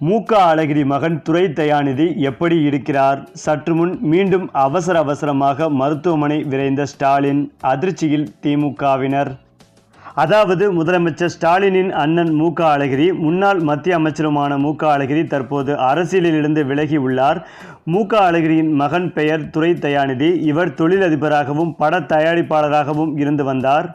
மூக அழகிரி மகன் துரை தயாநிதி எப்படி இருக்கிறார்? சற்று முன் மீண்டும் அவசர அவசரமாக மருத்துவமனை விரைந்த ஸ்டாலின் அதிர்ச்சியில் திமுகவினர். அதாவது முதலமைச்சர் ஸ்டாலினின் அண்ணன் மூக அழகிரி முன்னாள் மத்திய அமைச்சருமான மூக அழகிரி தற்போது அரசியலிலிருந்து விலகி உள்ளார். மூக அழகிரியின் மகன் பெயர் துரை தயாநிதி இவர் தொழிலதிபராகவும் பட தயாரிப்பாளராகவும் இருந்து வந்தார்.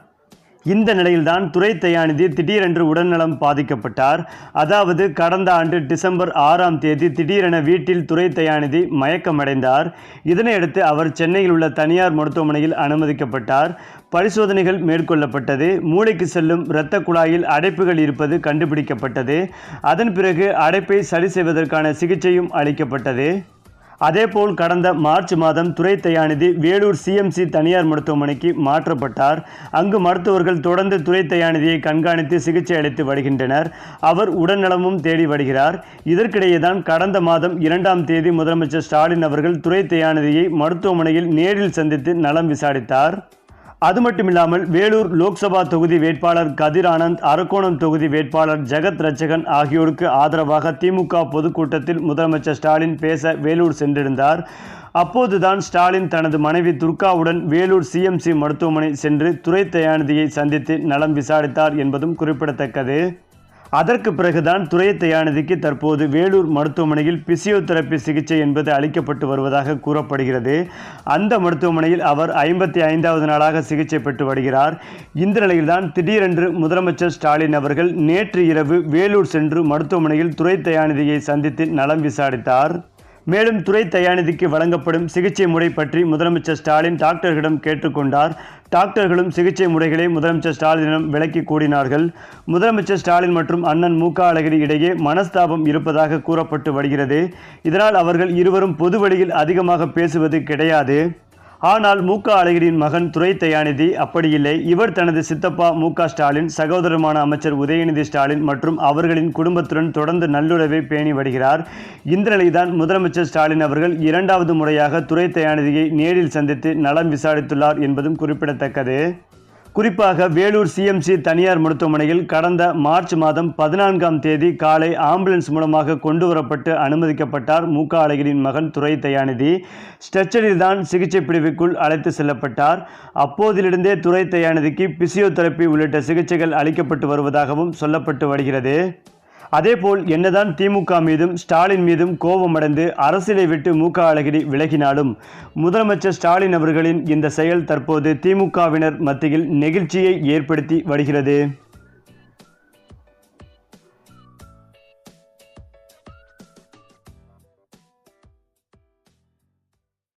இந்த நிலையில்தான் துரை தயாநிதி திடீரென்று உடல்நலம் பாதிக்கப்பட்டார். அதாவது கடந்த ஆண்டு டிசம்பர் ஆறாம் தேதி திடீரென வீட்டில் துரை தயாநிதி மயக்கமடைந்தார். இதனையடுத்து அவர் சென்னையில் உள்ள தனியார் மருத்துவமனையில் அனுமதிக்கப்பட்டார். பரிசோதனைகள் மேற்கொள்ளப்பட்டது. மூளைக்கு செல்லும் இரத்த குழாயில் அடைப்புகள் இருப்பது கண்டுபிடிக்கப்பட்டது. அதன் பிறகு அடைப்பை சரி செய்வதற்கான சிகிச்சையும் அளிக்கப்பட்டது. அதேபோல் கடந்த மார்ச் மாதம் துறை தயாநிதி வேலூர் சிஎம்சி தனியார் மருத்துவமனைக்கு மாற்றப்பட்டார். அங்கு மருத்துவர்கள் தொடர்ந்து துறை தயாநிதியை கண்காணித்து சிகிச்சை அளித்து வருகின்றனர். அவர் உடல்நலமும் தேடி வருகிறார். இதற்கிடையே தான் கடந்த மாதம் இரண்டாம் தேதி முதலமைச்சர் ஸ்டாலின் அவர்கள் துறை தயாநிதியை மருத்துவமனையில் நேரில் சந்தித்து நலம் விசாரித்தார். அது மட்டுமில்லாமல் வேலூர் லோக்சபா தொகுதி வேட்பாளர் கதிர் ஆனந்த் அரக்கோணம் தொகுதி வேட்பாளர் ஜெகத் ரட்சகன் ஆகியோருக்கு ஆதரவாக திமுக பொதுக்கூட்டத்தில் முதலமைச்சர் ஸ்டாலின் பேச வேலூர் சென்றிருந்தார். அப்போதுதான் ஸ்டாலின் தனது மனைவி துர்காவுடன் வேலூர் சிஎம்சி மருத்துவமனை சென்று துரை தயாநிதியை சந்தித்து நலம் விசாரித்தார் என்பதும் குறிப்பிடத்தக்கது. அதற்கு பிறகுதான் துறை தயாநிதிக்கு தற்போது வேலூர் மருத்துவமனையில் பிசியோதெரப்பி சிகிச்சை என்பது அளிக்கப்பட்டு வருவதாக கூறப்படுகிறது. அந்த மருத்துவமனையில் அவர் ஐம்பத்தி ஐந்தாவது நாளாக சிகிச்சை பெற்று வருகிறார். இந்த நிலையில்தான் திடீரென்று முதலமைச்சர் ஸ்டாலின் அவர்கள் நேற்று இரவு வேலூர் சென்று மருத்துவமனையில் துறை தயாநிதியை சந்தித்து நலம் விசாரித்தார். மேலும் துறை தயாநிதிக்கு வழங்கப்படும் சிகிச்சை முறை பற்றி முதலமைச்சர் ஸ்டாலின் டாக்டர்களிடம் கேட்டுக்கொண்டார் டாக்டர்களும் சிகிச்சை முறைகளை முதலமைச்சர் ஸ்டாலினிடம் விளக்கி கூறினார்கள். முதலமைச்சர் ஸ்டாலின் மற்றும் அண்ணன் மூக அழகிரி இடையே மனஸ்தாபம் இருப்பதாக கூறப்பட்டு வருகிறது. இதனால் அவர்கள் இருவரும் பொது வழியில் அதிகமாக பேசுவது கிடையாது. ஆனால் மூக அழகிரியின் மகன் துரை தயாநிதி அப்படியில்லை. இவர் தனது சித்தப்பா மு ஸ்டாலின் சகோதரமான அமைச்சர் உதயநிதி ஸ்டாலின் மற்றும் அவர்களின் குடும்பத்துடன் தொடர்ந்து நல்லுறவை பேணி வருகிறார். இந்த நிலையில்தான் முதலமைச்சர் ஸ்டாலின் அவர்கள் இரண்டாவது முறையாக துரை தயாநிதியை நேரில் சந்தித்து நலம் விசாரித்துள்ளார் என்பதும் குறிப்பிடத்தக்கது. குறிப்பாக வேலூர் சிஎம்சி தனியார் மருத்துவமனையில் கடந்த மார்ச் மாதம் பதினான்காம் தேதி காலை ஆம்புலன்ஸ் மூலமாக கொண்டு வரப்பட்டு அனுமதிக்கப்பட்டார் க அழகிரின் மகன் துரை தயாநிதி ஸ்ட்ரெச்சரில் தான் சிகிச்சை பிரிவுக்குள் அழைத்து செல்லப்பட்டார். அப்போதிலிருந்தே துரை தயாநிதிக்கு பிசியோதெரப்பி உள்ளிட்ட சிகிச்சைகள் அளிக்கப்பட்டு வருவதாகவும் சொல்லப்பட்டு வருகிறது. அதேபோல் என்னதான் திமுக மீதும் ஸ்டாலின் மீதும் கோபமடைந்து அரசியலை விட்டு மூக அழகிரி விலகினாலும் முதலமைச்சர் ஸ்டாலின் அவர்களின் இந்த செயல் தற்போது திமுகவினர் மத்தியில் நெகிழ்ச்சியை ஏற்படுத்தி வருகிறது.